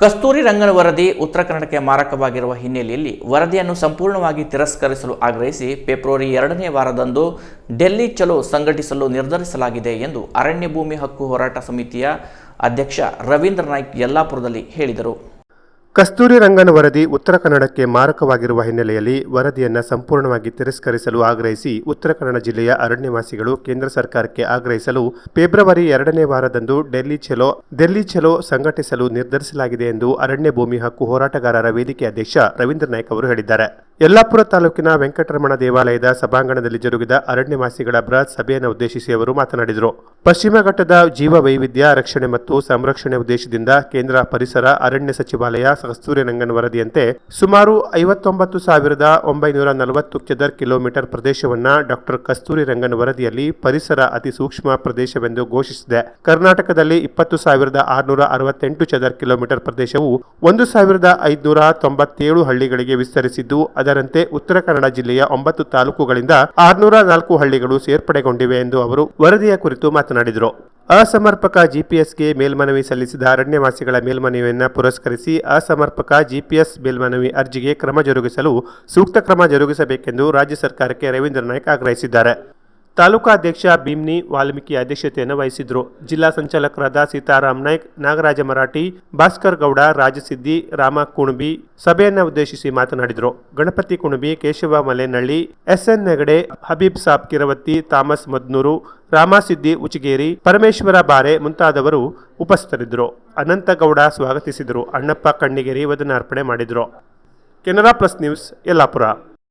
ಕಸ್ತೂರಿ ರಂಗನ ವರದಿ ಉತ್ತರ ಕನ್ನಡಕ್ಕೆ ಮಾರಕವಾಗಿರುವ ಹಿನ್ನೆಲೆಯಲ್ಲಿ ವರದಿಯನ್ನು ಸಂಪೂರ್ಣವಾಗಿ ತಿರಸ್ಕರಿಸಲು ಆಗ್ರಹಿಸಿ ಫೆಬ್ರವರಿ ಎರಡನೇ ವಾರದಂದು ಡೆಲ್ಲಿ ಚಲೋ ಸಂಘಟಿಸಲು ನಿರ್ಧರಿಸಲಾಗಿದೆ ಎಂದು ಅರಣ್ಯ ಭೂಮಿ ಹಕ್ಕು ಹೋರಾಟ ಸಮಿತಿಯ ಅಧ್ಯಕ್ಷ ರವೀಂದ್ರ ನಾಯ್ಕ್ ಯಲ್ಲಾಪುರದಲ್ಲಿ ಹೇಳಿದರು. ಕಸ್ತೂರಿ ರಂಗನ್ ವರದಿ ಉತ್ತರ ಕನ್ನಡಕ್ಕೆ ಮಾರಕವಾಗಿರುವ ಹಿನ್ನೆಲೆಯಲ್ಲಿ ವರದಿಯನ್ನು ಸಂಪೂರ್ಣವಾಗಿ ತಿರಸ್ಕರಿಸಲು ಆಗ್ರಹಿಸಿ ಉತ್ತರ ಕನ್ನಡ ಜಿಲ್ಲೆಯ ಅರಣ್ಯವಾಸಿಗಳು ಕೇಂದ್ರ ಸರ್ಕಾರಕ್ಕೆ ಆಗ್ರಹಿಸಲು ಫೆಬ್ರವರಿ ಎರಡನೇ ವಾರದಂದು ಡೆಲ್ಲಿ ಚಲೋ ಡೆಲ್ಲಿ ಚಲೋ ಸಂಘಟಿಸಲು ನಿರ್ಧರಿಸಲಾಗಿದೆ ಎಂದು ಅರಣ್ಯ ಭೂಮಿ ಹಕ್ಕು ಹೋರಾಟಗಾರರ ವೇದಿಕೆ ಅಧ್ಯಕ್ಷ ರವೀಂದ್ರ ನಾಯ್ಕ ಅವರು ಹೇಳಿದ್ದಾರೆ. ಯಲ್ಲಾಪುರ ತಾಲೂಕಿನ ವೆಂಕಟರಮಣ ದೇವಾಲಯದ ಸಭಾಂಗಣದಲ್ಲಿ ಜರುಗಿದ ಅರಣ್ಯವಾಸಿಗಳ ಬೃಹತ್ ಸಭೆಯನ್ನು ಉದ್ದೇಶಿಸಿ ಅವರು ಮಾತನಾಡಿದರು. ಪಶ್ಚಿಮ ಘಟ್ಟದ ಜೀವ ವೈವಿಧ್ಯ ರಕ್ಷಣೆ ಮತ್ತು ಸಂರಕ್ಷಣೆ ಉದ್ದೇಶದಿಂದ ಕೇಂದ್ರ ಪರಿಸರ, ಅರಣ್ಯ ಸಚಿವಾಲಯ ಕಸ್ತೂರಿ ರಂಗನ್ ವರದಿಯಂತೆ ಸುಮಾರು ಐವತ್ತೊಂಬತ್ತು ಸಾವಿರದ ಒಂಬೈನೂರ ನಲವತ್ತು ಚದರ್ ಕಿಲೋಮೀಟರ್ ಪ್ರದೇಶವನ್ನು ಡಾಕ್ಟರ್ ಕಸ್ತೂರಿ ರಂಗನ್ ವರದಿಯಲ್ಲಿ ಪರಿಸರ ಅತಿ ಸೂಕ್ಷ್ಮ ಪ್ರದೇಶವೆಂದು ಘೋಷಿಸಿದೆ. ಕರ್ನಾಟಕದಲ್ಲಿ ಇಪ್ಪತ್ತು ಸಾವಿರದ ಆರುನೂರ ಅರವತ್ತೆಂಟು ಚದರ್ ಕಿಲೋಮೀಟರ್ ಪ್ರದೇಶವು ಒಂದು ಸಾವಿರದ ಐದುನೂರ ತೊಂಬತ್ತೇಳು ಹಳ್ಳಿಗಳಿಗೆ ವಿಸ್ತರಿಸಿದ್ದು ಅದರಂತೆ ಉತ್ತರ ಕನ್ನಡ ಜಿಲ್ಲೆಯ ಒಂಬತ್ತು ತಾಲೂಕುಗಳಿಂದ ಆರ್ನೂರ ನಾಲ್ಕು ಹಳ್ಳಿಗಳು ಸೇರ್ಪಡೆಗೊಂಡಿವೆ ಎಂದು ಅವರು ವರದಿಯ ಕುರಿತು ಮಾತನಾಡಿದರು. ಅಸಮರ್ಪಕ ಜಿಪಿಎಸ್ಗೆ ಮೇಲ್ಮನವಿ ಸಲ್ಲಿಸಿದ ಅರಣ್ಯವಾಸಿಗಳ ಮೇಲ್ಮನವಿಯನ್ನು ಪುರಸ್ಕರಿಸಿ ಅಸಮರ್ಪಕ ಜಿಪಿಎಸ್ ಮೇಲ್ಮನವಿ ಅರ್ಜಿಗೆ ಕ್ರಮ ಜರುಗಿಸಲು ಸೂಕ್ತ ಕ್ರಮ ಜರುಗಿಸಬೇಕೆಂದು ರಾಜ್ಯ ಸರ್ಕಾರಕ್ಕೆ ರವೀಂದ್ರ ನಾಯ್ಕ ಆಗ್ರಹಿಸಿದ್ದಾರೆ. ತಾಲೂಕಾಧ್ಯಕ್ಷ ಭೀಮ್ನಿ ವಾಲ್ಮೀಕಿ ಅಧ್ಯಕ್ಷತೆಯನ್ನು ವಹಿಸಿದ್ರು. ಜಿಲ್ಲಾ ಸಂಚಾಲಕರಾದ ಸೀತಾರಾಮ್ ನಾಯ್ಕ್, ನಾಗರಾಜ ಮರಾಠಿ, ಭಾಸ್ಕರ್ ಗೌಡ ರಾಜಸಿದ್ದಿ ರಾಮ ಕುಣಬಿ ಸಭೆಯನ್ನು ಉದ್ದೇಶಿಸಿ ಮಾತನಾಡಿದರು. ಗಣಪತಿ ಕುಣಬಿ, ಕೇಶವ ಮಲೆನಳ್ಳಿ, ಎಸ್ಎನ್ ನೆಗಡೆ, ಹಬೀಬ್ ಸಾಬ್ ಕಿರವತ್ತಿ ಥಾಮಸ್ ಮದ್ನೂರು ರಾಮಸಿದ್ದಿ ಉಚಿಗೇರಿ, ಪರಮೇಶ್ವರ ಬಾರೆ ಮುಂತಾದವರು ಉಪಸ್ಥಿತರಿದ್ದರು. ಅನಂತಗೌಡ ಸ್ವಾಗತಿಸಿದರು. ಅಣ್ಣಪ್ಪ ಕಣ್ಣಿಗೇರಿ ವದನಾರ್ಪಣೆ ಮಾಡಿದರು. Canara plus news Yellapur.